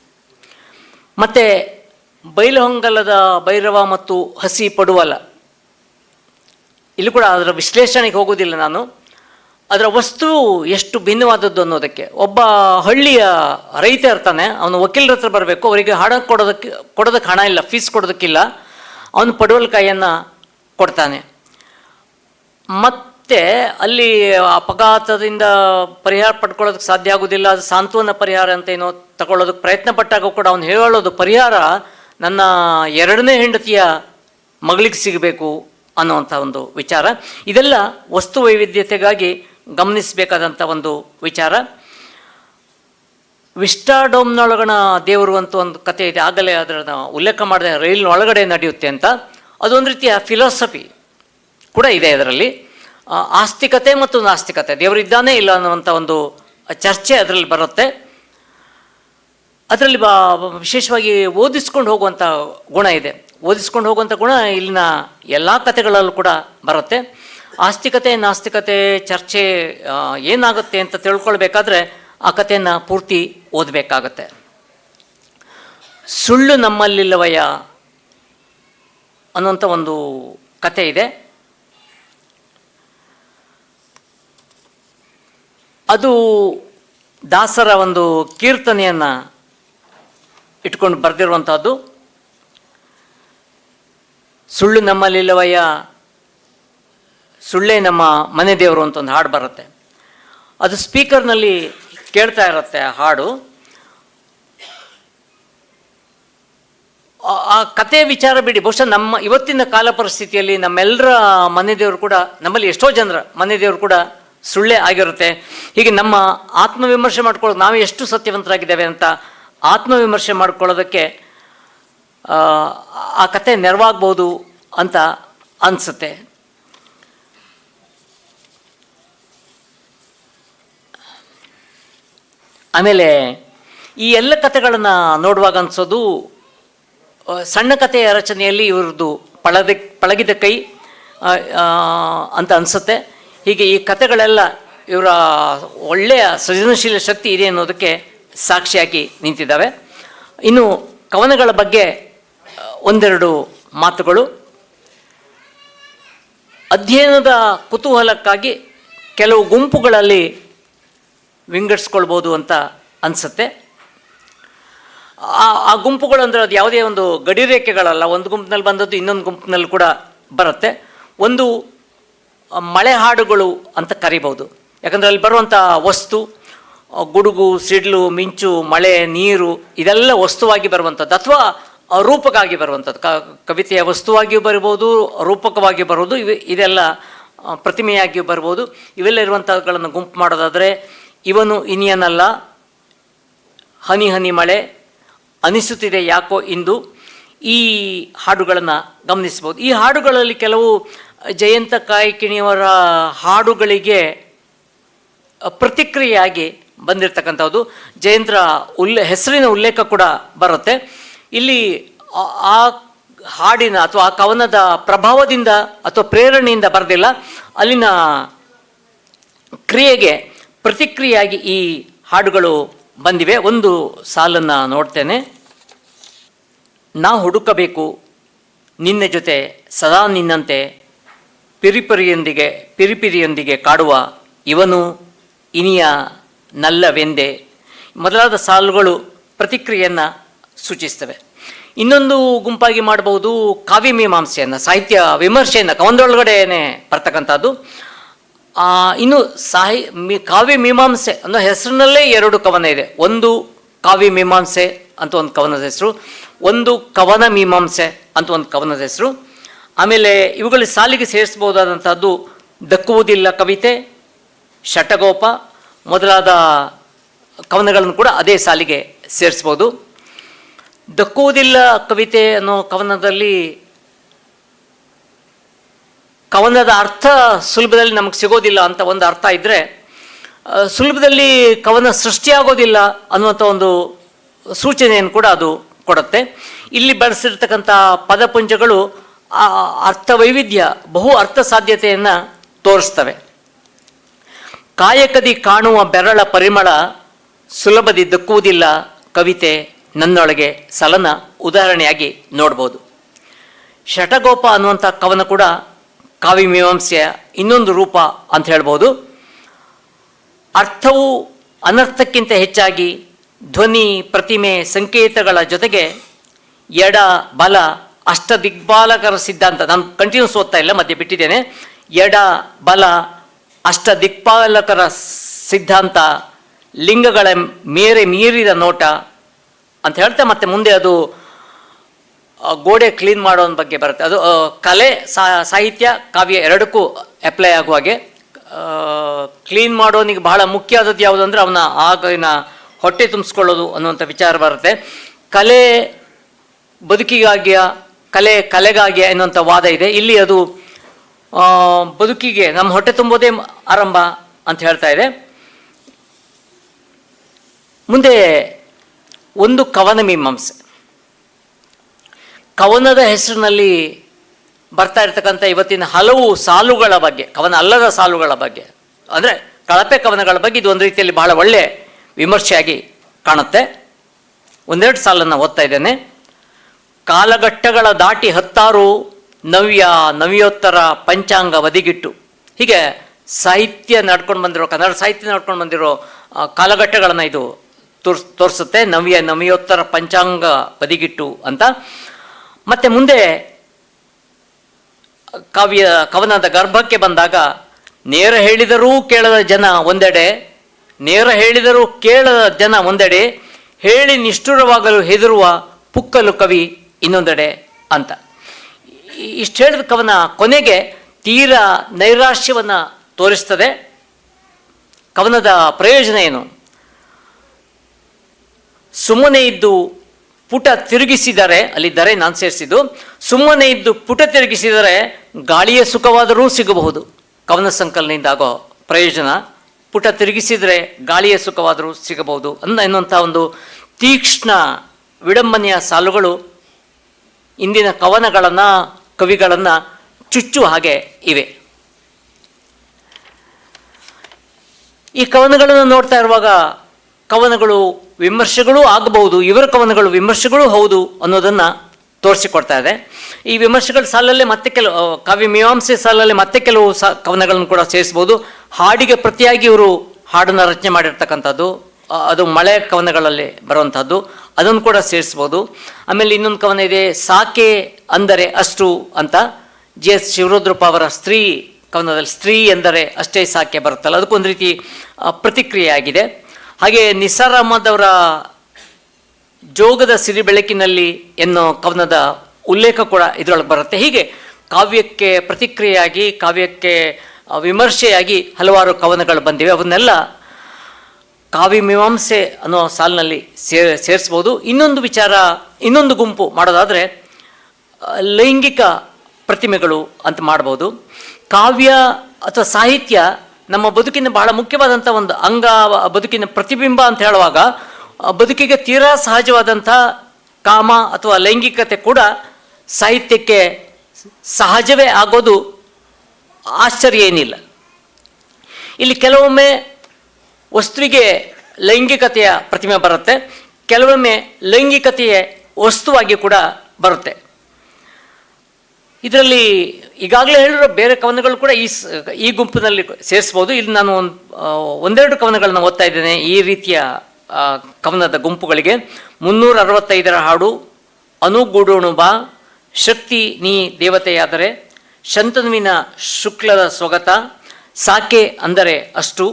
ಮತ್ತು, ಬೈಲಹೊಂಗಲದ ಭೈರವ ಮತ್ತು ಹಸಿ ಪಡುವಲ. ಇಲ್ಲಿ ಕೂಡ ಅದರ ವಿಶ್ಲೇಷಣೆಗೆ ಹೋಗೋದಿಲ್ಲ ನಾನು. ಅದರ ವಸ್ತು ಎಷ್ಟು ಭಿನ್ನವಾದದ್ದು ಅನ್ನೋದಕ್ಕೆ. ಒಬ್ಬ ಹಳ್ಳಿಯ ರೈತ ಇರ್ತಾನೆ, ಅವನು ವಕೀಲರ ಹತ್ರ ಬರಬೇಕು, ಅವರಿಗೆ ಹಣ ಕೊಡೋದಕ್ಕೆ ಕೊಡೋದಕ್ಕೆ ಹಣ ಇಲ್ಲ ಫೀಸ್ ಕೊಡೋದಕ್ಕಿಲ್ಲ. ಅವನು ಪಡುವಲಕಾಯಿಯನ್ನು ಕೊಡ್ತಾನೆ. ಮತ್ತೆ ಅಲ್ಲಿ ಅಪಘಾತದಿಂದ ಪರಿಹಾರ ಪಡ್ಕೊಳ್ಳೋದಕ್ಕೆ ಸಾಧ್ಯ ಆಗೋದಿಲ್ಲ ಅದು ಸಾಂತ್ವನ ಪರಿಹಾರ ಅಂತ ಏನೋ ತಗೊಳ್ಳೋದಕ್ಕೆ ಪ್ರಯತ್ನ ಪಟ್ಟಾಗ ಕೂಡ ಅವನು ಹೇಳೋದು ಪರಿಹಾರ ನನ್ನ ಎರಡನೇ ಹೆಂಡತಿಯ ಮಗಳಿಗೆ ಸಿಗಬೇಕು. ಅನ್ನುವಂಥ ಒಂದು ವಿಚಾರ. ಇದೆಲ್ಲ ವಸ್ತು ವೈವಿಧ್ಯತೆಗಾಗಿ ಗಮನಿಸಬೇಕಾದಂಥ ಒಂದು ವಿಚಾರ. ವಿಸ್ಟಾಡೋಮ್ನೊಳಗಣ ದೇವರು ಅಂತ ಒಂದು ಕತೆ ಇದೆ. ಆಗಲೇ ಅದರ ಉಲ್ಲೇಖ ಮಾಡಿದೆ. ರೈಲಿನ ಒಳಗಡೆ ನಡೆಯುತ್ತೆ ಅಂತ. ಅದೊಂದು ರೀತಿಯ ಫಿಲಾಸಫಿ ಕೂಡ ಇದೆ ಅದರಲ್ಲಿ. ಆಸ್ತಿಕತೆ ಮತ್ತು ನಾಸ್ತಿಕತೆ. ದೇವರಿದ್ದಾನೆ ಇಲ್ಲ ಅನ್ನುವಂಥ ಒಂದು ಚರ್ಚೆ ಅದರಲ್ಲಿ ಬರುತ್ತೆ. ಅದರಲ್ಲಿ ಬಾ, ವಿಶೇಷವಾಗಿ ಓದಿಸ್ಕೊಂಡು ಹೋಗುವಂಥ ಗುಣ ಇದೆ. ಓದಿಸ್ಕೊಂಡು ಹೋಗುವಂಥ ಗುಣ ಇಲ್ಲಿನ ಎಲ್ಲ ಕಥೆಗಳಲ್ಲೂ ಕೂಡ ಬರುತ್ತೆ. ಆಸ್ತಿಕತೆ, ನಾಸ್ತಿಕತೆ, ಚರ್ಚೆ ಏನಾಗುತ್ತೆ ಅಂತ ತಿಳ್ಕೊಳ್ಬೇಕಾದ್ರೆ ಆ ಕಥೆಯನ್ನು ಪೂರ್ತಿ ಓದಬೇಕಾಗತ್ತೆ. ಸುಳ್ಳು ನಮ್ಮಲ್ಲಿಲ್ಲವಯ್ಯ ಅನ್ನುವಂಥ ಒಂದು ಕತೆ ಇದೆ. ಅದು ದಾಸರ ಒಂದು ಕೀರ್ತನೆಯನ್ನು ಇಟ್ಕೊಂಡು ಬರೆದಿರುವಂಥದ್ದು ಸುಳ್ಳು ನಮ್ಮಲ್ಲಿಲ್ಲವಯ್ಯ. ಸುಳ್ಳೇ ನಮ್ಮ ಮನೆ ದೇವರು ಅಂತ ಒಂದು ಹಾಡು ಬರುತ್ತೆ. ಅದು ಸ್ಪೀಕರ್ನಲ್ಲಿ ಕೇಳ್ತಾ ಇರುತ್ತೆ ಆ ಹಾಡು. ಆ- ಕತೆ ವಿಚಾರ ಬಿಡಿ. ಬಹುಶಃ ನಮ್ಮ ಇವತ್ತಿನ ಕಾಲ ಪರಿಸ್ಥಿತಿಯಲ್ಲಿ ನಮ್ಮೆಲ್ಲರ ಮನೆ ದೇವರು ಕೂಡ, ನಮ್ಮಲ್ಲಿ ಎಷ್ಟೋ ಜನರ ಮನೆ ದೇವರು ಕೂಡ ಸುಳ್ಳೇ ಆಗಿರುತ್ತೆ. ಹೀಗೆ ನಮ್ಮ ಆತ್ಮವಿಮರ್ಶೆ ಮಾಡ್ಕೊಳ್ಳೋದು, ನಾವು ಎಷ್ಟು ಸತ್ಯವಂತರಾಗಿದ್ದೇವೆ ಅಂತ ಆತ್ಮವಿಮರ್ಶೆ ಮಾಡ್ಕೊಳ್ಳೋದಕ್ಕೆ ಆ, ಕತೆ ನೆರವಾಗ್ಬೋದು ಅಂತ ಅನಿಸುತ್ತೆ. ಆಮೇಲೆ ಈ ಎಲ್ಲ ಕಥೆಗಳನ್ನು ನೋಡುವಾಗ ಅನಿಸೋದು ಸಣ್ಣ ಕಥೆಯ ರಚನೆಯಲ್ಲಿ ಇವ್ರದ್ದು ಪಳದ ಪಳಗಿದ ಕೈ ಅಂತ ಅನಿಸುತ್ತೆ. ಹೀಗೆ ಈ ಕಥೆಗಳೆಲ್ಲ ಇವರ ಒಳ್ಳೆಯ ಸೃಜನಶೀಲ ಶಕ್ತಿ ಇದೆ ಅನ್ನೋದಕ್ಕೆ ಸಾಕ್ಷಿಯಾಗಿ ನಿಂತಿದ್ದಾವೆ. ಇನ್ನು ಕವನಗಳ ಬಗ್ಗೆ ಒಂದೆರಡು ಮಾತುಗಳು. ಅಧ್ಯಯನದ ಕುತೂಹಲಕ್ಕಾಗಿ ಕೆಲವು ಗುಂಪುಗಳಲ್ಲಿ ವಿಂಗಡಿಸ್ಕೊಳ್ಬೋದು ಅಂತ ಅನಿಸುತ್ತೆ. ಆ ಆ ಗುಂಪುಗಳು ಅದು ಯಾವುದೇ ಒಂದು ಗಡಿರೇಖೆಗಳಲ್ಲ, ಒಂದು ಗುಂಪಿನಲ್ಲಿ ಬಂದದ್ದು ಇನ್ನೊಂದು ಗುಂಪಿನಲ್ಲಿ ಕೂಡ ಬರುತ್ತೆ. ಒಂದು ಮಳೆ ಹಾಡುಗಳು ಅಂತ ಕರಿಬೋದು ಯಾಕಂದರೆ ಅಲ್ಲಿ ಬರುವಂಥ ವಸ್ತು, ಗುಡುಗು, ಸಿಡ್ಲು, ಮಿಂಚು, ಮಳೆ, ನೀರು, ಇದೆಲ್ಲ ವಸ್ತುವಾಗಿ ಬರುವಂಥದ್ದು ಅಥವಾ ರೂಪಕವಾಗಿ ಬರುವಂಥದ್ದು. ಕ, ಕವಿತೆಯ ವಸ್ತುವಾಗಿಯೂ ಬರ್ಬೋದು ರೂಪಕವಾಗಿ ಬರೋದು ಇವೆ, ಇದೆಲ್ಲ ಪ್ರತಿಮೆಯಾಗಿಯೂ ಬರ್ಬೋದು ಇವೆಲ್ಲ ಇರುವಂಥದ್ದುಗಳನ್ನು ಗುಂಪು ಮಾಡೋದಾದರೆ, ಇವನು ಇನಿಯನಲ್ಲ, ಹನಿ ಹನಿ ಮಳೆ, ಅನಿಸುತ್ತಿದೆ ಯಾಕೋ ಇಂದು, ಈ ಹಾಡುಗಳನ್ನು ಗಮನಿಸ್ಬೋದು ಈ ಹಾಡುಗಳಲ್ಲಿ ಕೆಲವು ಜಯಂತ ಕಾಯ್ಕಿಣಿಯವರ ಹಾಡುಗಳಿಗೆ ಪ್ರತಿಕ್ರಿಯೆಯಾಗಿ ಬಂದಿರತಕ್ಕಂಥದ್ದು. ಜಯಂತ್ರ ಉಲ್ಲೆ, ಹೆಸರಿನ ಉಲ್ಲೇಖ ಕೂಡ ಬರುತ್ತೆ. ಇಲ್ಲಿ ಆ- ಹಾಡಿನ ಅಥವಾ ಆ ಕವನದ ಪ್ರಭಾವದಿಂದ ಅಥವಾ ಪ್ರೇರಣೆಯಿಂದ ಬರೆದಿಲ್ಲ, ಅಲ್ಲಿನ ಕ್ರಿಯೆಗೆ ಪ್ರತಿಕ್ರಿಯೆಯಾಗಿ ಈ ಹಾಡುಗಳು ಬಂದಿವೆ. ಒಂದು ಸಾಲನ್ನು ನೋಡ್ತೇನೆ. ನಾ ಹುಡುಕಬೇಕು, ನಿನ್ನ ಜೊತೆ ಸದಾ ನಿನ್ನಂತೆ ಪಿರಿಪಿರಿಯೊಂದಿಗೆ ಪಿರಿಪಿರಿಯೊಂದಿಗೆ ಕಾಡುವ ಇವನು ಇನಿಯ ನಲ್ಲವೆಂದೆ. ಮೊದಲಾದ ಸಾಲುಗಳು ಪ್ರತಿಕ್ರಿಯೆಯನ್ನು ಸೂಚಿಸ್ತವೆ. ಇನ್ನೊಂದು ಗುಂಪಾಗಿ ಮಾಡಬಹುದು ಕಾವ್ಯ ಮೀಮಾಂಸೆಯನ್ನು, ಸಾಹಿತ್ಯ ವಿಮರ್ಶೆಯನ್ನು, ಕವನದೊಳಗಡೆನೆ ಬರ್ತಕ್ಕಂಥದ್ದು. ಇನ್ನು ಸಾಹಿ, ಮಿ, ಕಾವ್ಯ ಮೀಮಾಂಸೆ ಅನ್ನೋ ಹೆಸರಿನಲ್ಲೇ ಎರಡು ಕವನ ಇದೆ. ಒಂದು ಕಾವ್ಯ ಮೀಮಾಂಸೆ ಅಂತ ಒಂದು ಕವನದ ಹೆಸರು, ಒಂದು ಕವನ ಮೀಮಾಂಸೆ ಅಂತ ಒಂದು ಕವನದ ಹೆಸರು. ಆಮೇಲೆ ಇವುಗಳ ಸಾಲಿಗೆ ಸೇರಿಸಬಹುದಾದಂಥದ್ದು ದಕ್ಕುವುದಿಲ್ಲ ಕವಿತೆ, ಶಟಗೋಪ ಮೊದಲಾದ ಕವನಗಳನ್ನು ಕೂಡ ಅದೇ ಸಾಲಿಗೆ ಸೇರಿಸ್ಬೋದು ದಕ್ಕುವುದಿಲ್ಲ ಕವಿತೆ ಅನ್ನೋ ಕವನದಲ್ಲಿ, ಕವನದ ಅರ್ಥ ಸುಲಭದಲ್ಲಿ ನಮಗೆ ಸಿಗೋದಿಲ್ಲ ಅಂತ ಒಂದು ಅರ್ಥ ಇದ್ದರೆ ಸುಲಭದಲ್ಲಿ ಕವನ ಸೃಷ್ಟಿಯಾಗೋದಿಲ್ಲ ಅನ್ನುವಂಥ ಒಂದು ಸೂಚನೆಯನ್ನು ಕೂಡ ಅದು ಕೊಡುತ್ತೆ. ಇಲ್ಲಿ ಬಳಸಿರ್ತಕ್ಕಂಥ ಪದಪುಂಜಗಳು ಅರ್ಥ ವೈವಿಧ್ಯ ಬಹು ಅರ್ಥ ಸಾಧ್ಯತೆಯನ್ನು ತೋರಿಸ್ತವೆ. ಕಾಯಕದಿ ಕಾಣುವ ಬೆರಳ ಪರಿಮಳ ಸುಲಭದಿ ದಕ್ಕುವುದಿಲ್ಲ ಕವಿತೆ ನನ್ನೊಳಗೆ ಸಲನ ಉದಾಹರಣೆಯಾಗಿ ನೋಡ್ಬೋದು. ಶಟಗೋಪ ಅನ್ನುವಂಥ ಕವನ ಕೂಡ ಕಾವ್ಯ ಮೀಮಾಂಸೆಯ ಇನ್ನೊಂದು ರೂಪ ಅಂತ ಹೇಳ್ಬೋದು. ಅರ್ಥವು ಅನರ್ಥಕ್ಕಿಂತ ಹೆಚ್ಚಾಗಿ ಧ್ವನಿ, ಪ್ರತಿಮೆ, ಸಂಕೇತಗಳ ಜೊತೆಗೆ ಎಡ, ಬಲ ಅಷ್ಟ ದಿಗ್ಪಾಲಕರ ಸಿದ್ಧಾಂತ. ನಾನು ಕಂಟಿನ್ಯೂಸ್ ಓದ್ತಾ ಇಲ್ಲ, ಮಧ್ಯೆ ಬಿಟ್ಟಿದ್ದೇನೆ. ಎಡ, ಬಲ ಅಷ್ಟ ದಿಗ್ಪಾಲಕರ ಸಿದ್ಧಾಂತ, ಲಿಂಗಗಳ ಮೇರೆ ಮೀರಿದ ನೋಟ ಅಂತ ಹೇಳ್ತೆ ಮತ್ತೆ ಮುಂದೆ ಅದು ಗೋಡೆ ಕ್ಲೀನ್ ಮಾಡೋನ್ ಬಗ್ಗೆ ಬರುತ್ತೆ. ಅದು ಕಲೆ ಸಾಹಿತ್ಯ, ಕಾವ್ಯ ಎರಡಕ್ಕೂ ಅಪ್ಲೈ ಆಗುವ ಹಾಗೆ ಕ್ಲೀನ್ ಮಾಡೋನಿಗೆ ಬಹಳ ಮುಖ್ಯ ಆದದ್ದು ಯಾವುದು ಅಂದರೆ ಅವನ ಆಗಿನ ಹೊಟ್ಟೆ ತುಂಬಿಸ್ಕೊಳ್ಳೋದು ಅನ್ನುವಂಥ ವಿಚಾರ ಬರುತ್ತೆ. ಕಲೆ ಬದುಕಿಗಾಗಿಯ, ಕಲೆ ಕಲೆಗಾಗಿಯ ಎನ್ನುವಂಥ ವಾದ ಇದೆ. ಇಲ್ಲಿ ಅದು ಬದುಕಿಗೆ ನಮ್ಮ ಹೊಟ್ಟೆ ತುಂಬೋದೇ ಆರಂಭ ಅಂತ ಹೇಳ್ತಾ ಇದೆ. ಮುಂದೆ ಒಂದು ಕವನ ಮೀಮಾಂಸೆ. ಕವನದ ಹೆಸರಿನಲ್ಲಿ ಬರ್ತಾ ಇರ್ತಕ್ಕಂಥ ಇವತ್ತಿನ ಹಲವು ಸಾಲುಗಳ ಬಗ್ಗೆ, ಕವನ ಅಲ್ಲದ ಸಾಲುಗಳ ಬಗ್ಗೆ, ಅಂದರೆ ಕಳಪೆ ಕವನಗಳ ಬಗ್ಗೆ ಇದು ಒಂದು ರೀತಿಯಲ್ಲಿ ಬಹಳ ಒಳ್ಳೆ ವಿಮರ್ಶೆಯಾಗಿ ಕಾಣುತ್ತೆ. ಒಂದೆರಡು ಸಾಲನ್ನು ಓದ್ತಾ ಇದ್ದೇನೆ. ಕಾಲಘಟ್ಟಗಳ ದಾಟಿ ಹತ್ತಾರು ನವ್ಯ ನವ್ಯೋತ್ತರ ಪಂಚಾಂಗ ಬದಿಗಿಟ್ಟು ಹೀಗೆ ಸಾಹಿತ್ಯ ನಡ್ಕೊಂಡು ಬಂದಿರೋ, ಕನ್ನಡ ಸಾಹಿತ್ಯ ನಡ್ಕೊಂಡು ಬಂದಿರೋ ಕಾಲಘಟ್ಟಗಳನ್ನು ಇದು ತೋರ್ಸ್, ತೋರಿಸುತ್ತೆ, ನವ್ಯ, ನವಿಯೋತ್ತರ ಪಂಚಾಂಗ ಬದಿಗಿಟ್ಟು ಅಂತ. ಮತ್ತೆ ಮುಂದೆ ಕಾವ್ಯ, ಕವನದ ಗರ್ಭಕ್ಕೆ ಬಂದಾಗ, ನೇರ ಹೇಳಿದರೂ ಕೇಳದ ಜನ ಒಂದೆಡೆ, ನೇರ ಹೇಳಿದರೂ ಕೇಳದ ಜನ ಒಂದೆಡೆ, ಹೇಳಿ ನಿಷ್ಠುರವಾಗಲು ಹೆದರುವ ಪುಕ್ಕಲು ಕವಿ ಇನ್ನೊಂದೆಡೆ ಅಂತ. ಇಷ್ಟು ಹೇಳಿದ ಕವನ ಕೊನೆಗೆ ತೀರ ನೈರಾಶ್ಯವನ್ನು ತೋರಿಸ್ತದೆ. ಕವನದ ಪ್ರಯೋಜನ ಏನು? ಸುಮ್ಮನೆ ಇದ್ದು ಪುಟ ತಿರುಗಿಸಿದರೆ ದರೆ ನಾನು ಸೇರಿಸಿದ್ದು, ಸುಮ್ಮನೆ ಇದ್ದು ಪುಟ ತಿರುಗಿಸಿದರೆ ಗಾಳಿಯ ಸುಖವಾದರೂ ಸಿಗಬಹುದು. ಕವನ ಸಂಕಲನದಿಂದ ಆಗೋ ಪ್ರಯೋಜನ, ಪುಟ ತಿರುಗಿಸಿದರೆ ಗಾಳಿಯ ಸುಖವಾದರೂ ಸಿಗಬಹುದು ಅನ್ನ ಎನ್ನುವಂಥ ಒಂದು ತೀಕ್ಷ್ಣ ವಿಡಂಬನೆಯ ಸಾಲುಗಳು ಇಂದಿನ ಕವನಗಳನ್ನು, ಕವಿಗಳನ್ನು ಚುಚ್ಚು ಹಾಗೆ ಇವೆ. ಈ ಕವನಗಳನ್ನು ನೋಡ್ತಾ ಇರುವಾಗ ಕವನಗಳು ವಿಮರ್ಶೆಗಳೂ ಆಗಬಹುದು, ಇವರ ಕವನಗಳು ವಿಮರ್ಶೆಗಳೂ ಹೌದು ಅನ್ನೋದನ್ನು ತೋರಿಸಿಕೊಡ್ತಾ ಇದೆ. ಈ ವಿಮರ್ಶೆಗಳ ಸಾಲಲ್ಲೇ ಮತ್ತೆ ಕೆಲವು ಕವಿ ಕಾವ್ಯ ಮೀಮಾಂಸೆ ಸಾಲಲ್ಲೇ ಮತ್ತೆ ಕೆಲವು ಕವನಗಳನ್ನು ಕೂಡ ಸೇರಿಸ್ಬೋದು ಹಾಡಿಗೆ ಪ್ರತಿಯಾಗಿ ಇವರು ಹಾಡನ್ನು ರಚನೆ ಮಾಡಿರ್ತಕ್ಕಂಥದ್ದು ಅದು ಮಳೆ ಕವನಗಳಲ್ಲಿ ಬರುವಂಥದ್ದು, ಅದನ್ನು ಕೂಡ ಸೇರಿಸ್ಬೋದು ಆಮೇಲೆ ಇನ್ನೊಂದು ಕವನ ಇದೆ, ಸಾಕೆ ಅಂದರೆ ಅಷ್ಟು ಅಂತ. ಜಿ ಎಸ್ ಶಿವರುದ್ರಪ್ಪ ಅವರ ಸ್ತ್ರೀ ಕವನದಲ್ಲಿ ಸ್ತ್ರೀ ಎಂದರೆ ಅಷ್ಟೇ ಸಾಕೆ ಬರುತ್ತಲ್ಲ, ಅದಕ್ಕೊಂದು ರೀತಿ ಪ್ರತಿಕ್ರಿಯೆ ಆಗಿದೆ ಹಾಗೆ ನಿಸಾರ್ ಅಹಮದ್ ಅವರ ಜೋಗದ ಸಿರಿ ಬೆಳಕಿನಲ್ಲಿ ಎನ್ನೋ ಕವನದ ಉಲ್ಲೇಖ ಕೂಡ ಇದರೊಳಗೆ ಬರುತ್ತೆ. ಹೀಗೆ ಕಾವ್ಯಕ್ಕೆ ಪ್ರತಿಕ್ರಿಯೆಯಾಗಿ, ಕಾವ್ಯಕ್ಕೆ ವಿಮರ್ಶೆಯಾಗಿ ಹಲವಾರು ಕವನಗಳು ಬಂದಿವೆ. ಅವನ್ನೆಲ್ಲ ಕಾವ್ಯ ಮೀಮಾಂಸೆ ಅನ್ನೋ ಸಾಲಿನಲ್ಲಿ ಸೇ, ಸೇರಿಸ್ಬೋದು. ಇನ್ನೊಂದು ವಿಚಾರ, ಇನ್ನೊಂದು ಗುಂಪು ಮಾಡೋದಾದರೆ ಲೈಂಗಿಕ ಪ್ರತಿಮೆಗಳು ಅಂತ ಮಾಡ್ಬೋದು. ಕಾವ್ಯ ಅಥವಾ ಸಾಹಿತ್ಯ ನಮ್ಮ ಬದುಕಿನ ಬಹಳ ಮುಖ್ಯವಾದಂಥ ಒಂದು ಅಂಗ, ಬದುಕಿನ ಪ್ರತಿಬಿಂಬ ಅಂತ ಹೇಳುವಾಗ ಬದುಕಿಗೆ ತೀರಾ ಸಹಜವಾದಂಥ ಕಾಮ ಅಥವಾ ಲೈಂಗಿಕತೆ ಕೂಡ ಸಾಹಿತ್ಯಕ್ಕೆ ಸಹಜವೇ ಆಗೋದು ಆಶ್ಚರ್ಯ ಏನಿಲ್ಲ. ಇಲ್ಲಿ ಕೆಲವೊಮ್ಮೆ ವಸ್ತುವಿಗೆ ಲೈಂಗಿಕತೆಯ ಪ್ರತಿಮೆ ಬರುತ್ತೆ, ಕೆಲವೊಮ್ಮೆ ಲೈಂಗಿಕತೆಯ ವಸ್ತುವಾಗಿ ಕೂಡ ಬರುತ್ತೆ. ಇದರಲ್ಲಿ ಈಗಾಗಲೇ ಹೇಳಿರೋ ಬೇರೆ ಕವನಗಳು ಕೂಡ ಈ ಈ ಗುಂಪಿನಲ್ಲಿ ಸೇರಿಸ್ಬೋದು. ಇಲ್ಲಿ ನಾನು ಒಂದು ಒಂದೆರಡು ಕವನಗಳನ್ನು ಓದ್ತಾ ಇದ್ದೇನೆ ಈ ರೀತಿಯ ಕವನದ ಗುಂಪುಗಳಿಗೆ. ಮುನ್ನೂರ ಅರವತ್ತೈದರ ಹಾಡು ಅನುಗೂಡೋಣು ಬಾ, ಶಕ್ತಿ ನೀ ದೇವತೆಯಾದರೆ, ಶಂತನುವಿನ ಶುಕ್ಲದ ಸ್ವಗತ, ಸಾಕೆ ಅಂದರೆ ಅಷ್ಟು,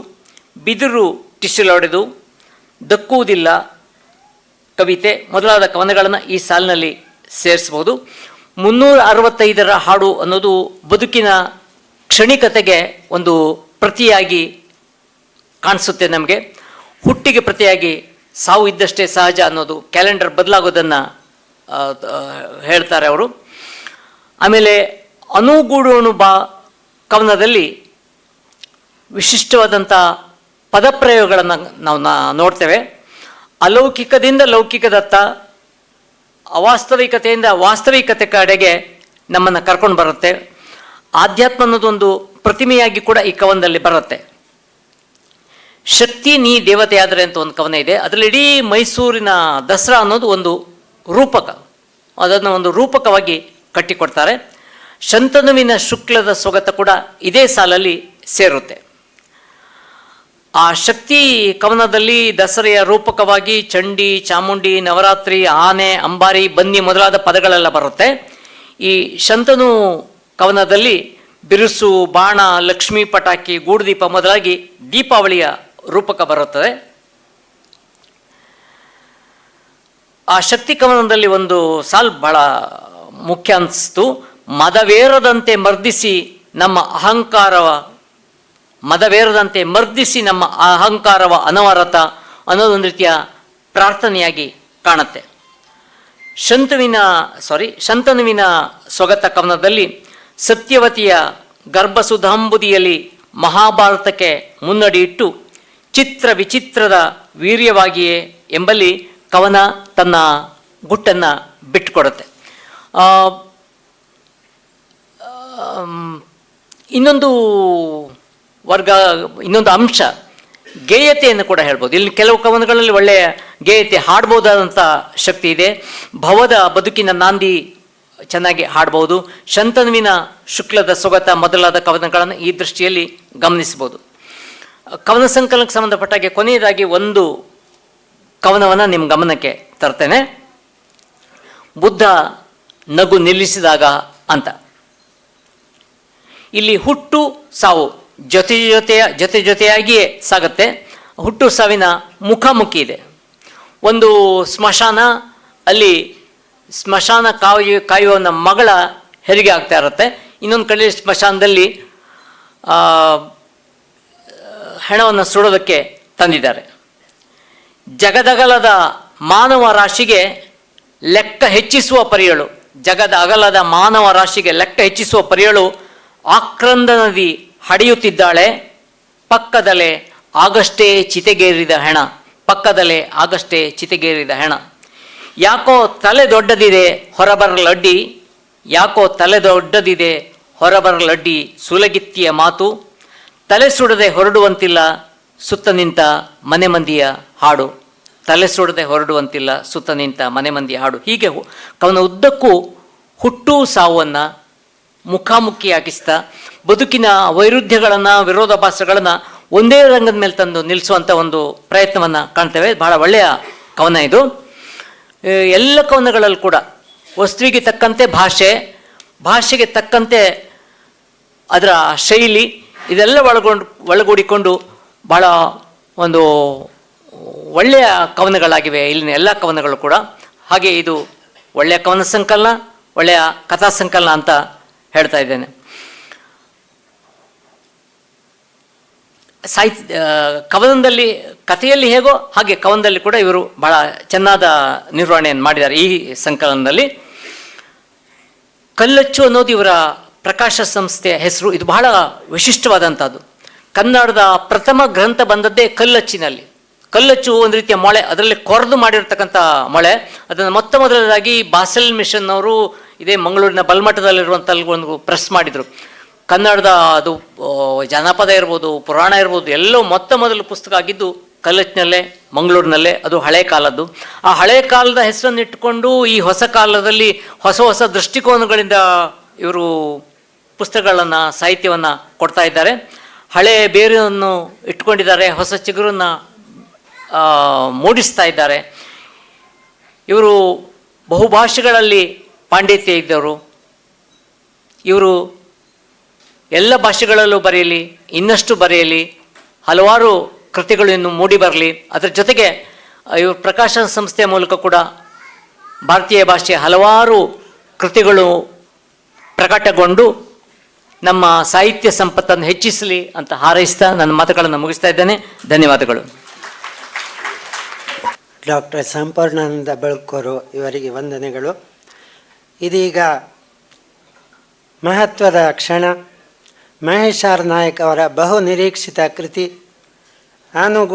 ಬಿದಿರು ಟಿಸಿಲೊಡೆದು, ದಕ್ಕುವುದಿಲ್ಲ ಕವಿತೆ. ಮೊದಲಾದ ಕವನಗಳನ್ನು ಈ ಸಾಲಿನಲ್ಲಿ ಸೇರಿಸ್ಬೋದು. ಮುನ್ನೂರ ಅರವತ್ತೈದರ ಹಾಡು ಅನ್ನೋದು ಬದುಕಿನ ಕ್ಷಣಿಕತೆಗೆ ಒಂದು ಪ್ರತಿಯಾಗಿ ಕಾಣಿಸುತ್ತೆ ನಮಗೆ. ಹುಟ್ಟಿಗೆ ಪ್ರತಿಯಾಗಿ ಸಾವು ಇದ್ದಷ್ಟೇ ಸಹಜ ಅನ್ನೋದು ಕ್ಯಾಲೆಂಡರ್ ಬದಲಾಗೋದನ್ನು ಹೇಳ್ತಾರೆ ಅವರು. ಆಮೇಲೆ ಅನುಗೂಡೋಣು ಬಾ ಕವನದಲ್ಲಿ ವಿಶಿಷ್ಟವಾದಂಥ ಪದಪ್ರಯೋಗಗಳನ್ನು ನಾವು ನೋಡ್ತೇವೆ. ಅಲೌಕಿಕದಿಂದ ಲೌಕಿಕದತ್ತ ಅವಾಸ್ತವಿಕತೆಯಿಂದ ವಾಸ್ತವಿಕತೆ ಕಡೆಗೆ ನಮ್ಮನ್ನು ಕರ್ಕೊಂಡು ಬರುತ್ತೆ. ಆಧ್ಯಾತ್ಮ ಅನ್ನೋದೊಂದು ಪ್ರತಿಮೆಯಾಗಿ ಕೂಡ ಈ ಕವನದಲ್ಲಿ ಬರುತ್ತೆ. ಶಕ್ತಿ ನೀ ದೇವತೆ ಆದರೆ ಅಂತ ಒಂದು ಕವನ ಇದೆ. ಅದರಲ್ಲಿ ಇಡೀ ಮೈಸೂರಿನ ದಸರಾ ಅನ್ನೋದು ಒಂದು ರೂಪಕ. ಅದನ್ನು ಒಂದು ರೂಪಕವಾಗಿ ಕಟ್ಟಿಕೊಡ್ತಾರೆ. ಶಂತನುವಿನ ಶುಕ್ಲದ ಸ್ವಗತ ಕೂಡ ಇದೇ ಸಾಲಲ್ಲಿ ಸೇರುತ್ತೆ. ಆ ಶಕ್ತಿ ಕವನದಲ್ಲಿ ದಸರೆಯ ರೂಪಕವಾಗಿ ಚಂಡಿ, ಚಾಮುಂಡಿ, ನವರಾತ್ರಿ, ಆನೆ, ಅಂಬಾರಿ ಬನ್ನಿ ಮೊದಲಾದ ಪದಗಳೆಲ್ಲ ಬರುತ್ತೆ. ಈ ಶಂತನು ಕವನದಲ್ಲಿ ಬಿರುಸು, ಬಾಣ, ಲಕ್ಷ್ಮೀ ಪಟಾಕಿ, ಗೂಡುದೀಪ ಮೊದಲಾಗಿ ದೀಪಾವಳಿಯ ರೂಪಕ ಬರುತ್ತದೆ. ಆ ಶಕ್ತಿ ಕವನದಲ್ಲಿ ಒಂದು ಸಾಲ್ ಬಹಳ ಮುಖ್ಯ ಅನಿಸ್ತು. ಮದವೇರದಂತೆ ಮರ್ದಿಸಿ ನಮ್ಮ ಅಹಂಕಾರವ ಮದವೇರದಂತೆ ಮರ್ದಿಸಿ ನಮ್ಮ ಅಹಂಕಾರವ ಅನವರತ ಅನ್ನೋದೊಂದು ರೀತಿಯ ಪ್ರಾರ್ಥನೆಯಾಗಿ ಕಾಣುತ್ತೆ. ಶಂತುವಿನ ಸಾರಿ ಶಂತನುವಿನ ಸ್ವಗತ ಕವನದಲ್ಲಿ ಸತ್ಯವತಿಯ ಗರ್ಭಸುಧಾಂಬುದಿಯಲ್ಲಿ ಮಹಾಭಾರತಕ್ಕೆ ಮುನ್ನಡಿ ಇಟ್ಟು ಚಿತ್ರ ವಿಚಿತ್ರದ ವೀರ್ಯವಾಗಿಯೇ ಎಂಬಲ್ಲಿ ಕವನ ತನ್ನ ಗುಟ್ಟನ್ನು ಬಿಟ್ಟುಕೊಡುತ್ತೆ. ಇನ್ನೊಂದು ವರ್ಗ, ಇನ್ನೊಂದು ಅಂಶ, ಗೇಯತೆಯನ್ನು ಕೂಡ ಹೇಳ್ಬೋದು. ಇಲ್ಲಿ ಕೆಲವು ಕವನಗಳಲ್ಲಿ ಒಳ್ಳೆಯ ಗೇಯತೆ ಹಾಡ್ಬೋದಾದಂಥ ಶಕ್ತಿ ಇದೆ. ಭವದ ಬದುಕಿನ ನಾಂದಿ ಚೆನ್ನಾಗಿ ಹಾಡ್ಬೋದು. ಶಂತನುವಿನ ಶುಕ್ಲದ ಸೊಗತ ಮೊದಲಾದ ಕವನಗಳನ್ನು ಈ ದೃಷ್ಟಿಯಲ್ಲಿ ಗಮನಿಸ್ಬೋದು ಕವನ ಸಂಕಲನಕ್ಕೆ ಸಂಬಂಧಪಟ್ಟಾಗೆ ಕೊನೆಯದಾಗಿ ಒಂದು ಕವನವನ್ನು ನಿಮ್ಮ ಗಮನಕ್ಕೆ ತರ್ತೇನೆ. ಬುದ್ಧ ನಗು ನಿಲ್ಲಿಸಿದಾಗ ಅಂತ. ಇಲ್ಲಿ ಹುಟ್ಟು ಸಾವು. ಜೊತೆ ಜೊತೆಯ ಜೊತೆ ಜೊತೆಯಾಗಿಯೇ ಸಾಗುತ್ತೆ. ಹುಟ್ಟು ಸಾವಿನ ಮುಖಾಮುಖಿ ಇದೆ. ಒಂದು ಸ್ಮಶಾನ, ಅಲ್ಲಿ ಸ್ಮಶಾನ ಕಾಯು ಕಾಯುವವನ ಮಗಳ ಹೆರಿಗೆ ಆಗ್ತಾ ಇರುತ್ತೆ. ಇನ್ನೊಂದು ಕಡೆ ಸ್ಮಶಾನದಲ್ಲಿ ಹೆಣವನ್ನು ಸುಡೋದಕ್ಕೆ ತಂದಿದ್ದಾರೆ. ಜಗದಗಲದ ಮಾನವ ರಾಶಿಗೆ ಲೆಕ್ಕ ಹೆಚ್ಚಿಸುವ ಪರಿಯಳು. ಜಗದ ಅಗಲದ ಮಾನವ ರಾಶಿಗೆ ಲೆಕ್ಕ ಹೆಚ್ಚಿಸುವ ಪರಿಯಳು ಆಕ್ರಂದ ನದಿ ಹಡಿಯುತ್ತಿದ್ದಾಳೆ. ಪಕ್ಕದಲೆ ಆಗಷ್ಟೇ ಚಿತೆಗೇರಿದ ಹೆಣ. ಪಕ್ಕದಲೆ ಆಗಷ್ಟೇ ಚಿತೆಗೇರಿದ ಹೆಣ. ಯಾಕೋ ತಲೆ ದೊಡ್ಡದಿದೆ ಹೊರಬರಲಡ್ಡಿ ಯಾಕೋ ತಲೆ ದೊಡ್ಡದಿದೆ ಹೊರಬರಲಡ್ಡಿ ಸುಲಗಿತ್ತಿಯ ಮಾತು. ತಲೆ ಸುಡದೆ ಹೊರಡುವಂತಿಲ್ಲ, ಸುತ್ತ ನಿಂತ ಮನೆ ಮಂದಿಯ ಹಾಡು. ತಲೆ ಸುಡದೆ ಹೊರಡುವಂತಿಲ್ಲ, ಸುತ್ತ ನಿಂತ ಮನೆ ಮಂದಿಯ ಹಾಡು. ಹೀಗೆ ಕವನ ಉದ್ದಕ್ಕೂ ಹುಟ್ಟು ಸಾವನ್ನು ಮುಖಾಮುಖಿಯಾಗಿಸ್ತಾ ಬದುಕಿನ ವೈರುಧ್ಯಗಳನ್ನು, ವಿರೋಧಾಭಾಸಗಳನ್ನು ಒಂದೇ ರಂಗದ ಮೇಲೆ ತಂದು ನಿಲ್ಲಿಸುವಂಥ ಒಂದು ಪ್ರಯತ್ನವನ್ನು ಕಾಣ್ತೇವೆ. ಬಹಳ ಒಳ್ಳೆಯ ಕವನ ಇದು. ಎಲ್ಲ ಕವನಗಳಲ್ಲೂ ಕೂಡ ವಸ್ತುವಿಗೆ ತಕ್ಕಂತೆ ಭಾಷೆ, ಭಾಷೆಗೆ ತಕ್ಕಂತೆ ಅದರ ಶೈಲಿ ಇದೆಲ್ಲ ಒಳಗೊಂಡು, ಒಳಗೂಡಿಕೊಂಡು ಬಹಳ ಒಂದು ಒಳ್ಳೆಯ ಕವನಗಳಾಗಿವೆ ಇಲ್ಲಿನ ಎಲ್ಲ ಕವನಗಳು ಕೂಡ. ಹಾಗೆ ಇದು ಒಳ್ಳೆಯ ಕವನ ಸಂಕಲನ, ಒಳ್ಳೆಯ ಕಥಾ ಸಂಕಲನ ಅಂತ ಹೇಳ್ತಾ ಇದ್ದೇನೆ. ಸಾಹಿತ್ಯ ಕವನದಲ್ಲಿ, ಕಥೆಯಲ್ಲಿ ಹೇಗೋ ಹಾಗೆ ಕವನದಲ್ಲಿ ಕೂಡ ಇವರು ಬಹಳ ಚೆನ್ನಾದ ನಿರ್ವಹಣೆಯನ್ನು ಮಾಡಿದ್ದಾರೆ ಈ ಸಂಕಲನದಲ್ಲಿ. ಕಲ್ಲಚ್ಚು ಅನ್ನೋದು ಇವರ ಪ್ರಕಾಶ ಸಂಸ್ಥೆಯ ಹೆಸರು. ಇದು ಬಹಳ ವಿಶಿಷ್ಟವಾದಂಥದ್ದು. ಕನ್ನಡದ ಪ್ರಥಮ ಗ್ರಂಥ ಬಂದದ್ದೇ ಕಲ್ಲಚ್ಚಿನಲ್ಲಿ. ಕಲ್ಲಚ್ಚು ಒಂದು ರೀತಿಯ ಮೊಳೆ, ಅದರಲ್ಲಿ ಕೊರೆದು ಮಾಡಿರ್ತಕ್ಕಂಥ ಮೊಳೆ. ಅದನ್ನು ಮೊತ್ತ ಮೊದಲನೇದಾಗಿ ಬಾಸೆಲ್ ಮಿಷನ್ ಅವರು ಇದೇ ಮಂಗಳೂರಿನ ಬಲ್ಮಠದಲ್ಲಿರುವಂಥ ಒಂದು ಪ್ರೆಸ್ ಮಾಡಿದರು. ಕನ್ನಡದ ಅದು ಜನಪದ ಇರ್ಬೋದು, ಪುರಾಣ ಇರ್ಬೋದು, ಎಲ್ಲೋ ಮೊತ್ತ ಮೊದಲು ಪುಸ್ತಕ ಆಗಿದ್ದು ಕಲ್ಲಚ್ಚಿನಲ್ಲೇ ಮಂಗಳೂರಿನಲ್ಲೇ, ಅದು ಹಳೆ ಕಾಲದ್ದು. ಆ ಹಳೆ ಕಾಲದ ಹೆಸರನ್ನು ಇಟ್ಟುಕೊಂಡು ಈ ಹೊಸ ಕಾಲದಲ್ಲಿ ಹೊಸ ಹೊಸ ದೃಷ್ಟಿಕೋನಗಳಿಂದ ಇವರು ಪುಸ್ತಕಗಳನ್ನು, ಸಾಹಿತ್ಯವನ್ನು ಕೊಡ್ತಾ ಇದ್ದಾರೆ. ಹಳೆ ಬೇರನ್ನು ಇಟ್ಕೊಂಡಿದ್ದಾರೆ ಹೊಸ ಚಿಗುರನ್ನು ಮೂಡಿಸ್ತಾ ಇದ್ದಾರೆ. ಇವರು ಬಹುಭಾಷೆಗಳಲ್ಲಿ ಪಾಂಡಿತ್ಯ ಇದ್ದವರು. ಇವರು ಎಲ್ಲ ಭಾಷೆಗಳಲ್ಲೂ ಬರೆಯಲಿ, ಇನ್ನಷ್ಟು ಬರೆಯಲಿ, ಹಲವಾರು ಕೃತಿಗಳು ಇನ್ನು ಮೂಡಿ ಬರಲಿ. ಅದರ ಜೊತೆಗೆ ಇವರು ಪ್ರಕಾಶನ ಸಂಸ್ಥೆಯ ಮೂಲಕ ಕೂಡ ಭಾರತೀಯ ಭಾಷೆಯ ಹಲವಾರು ಕೃತಿಗಳು ಪ್ರಕಟಗೊಂಡು ನಮ್ಮ ಸಾಹಿತ್ಯ ಸಂಪತ್ತನ್ನು ಹೆಚ್ಚಿಸಲಿ ಅಂತ ಹಾರೈಸ್ತಾ ನನ್ನ ಮಾತುಗಳನ್ನು ಮುಗಿಸ್ತಾ ಇದ್ದೇನೆ. ಧನ್ಯವಾದಗಳು. ಡಾಕ್ಟರ್ ಸಂಪೂರ್ಣಾನಂದ ಬೆಳಕೂರು ಇವರಿಗೆ ವಂದನೆಗಳು. ಇದೀಗ ಮಹತ್ವದ ಕ್ಷಣ. ಮಹೇಶ್ ಆರ್ ನಾಯಕ್ ಅವರ ಬಹು ನಿರೀಕ್ಷಿತ ಕೃತಿ ಆನುಗು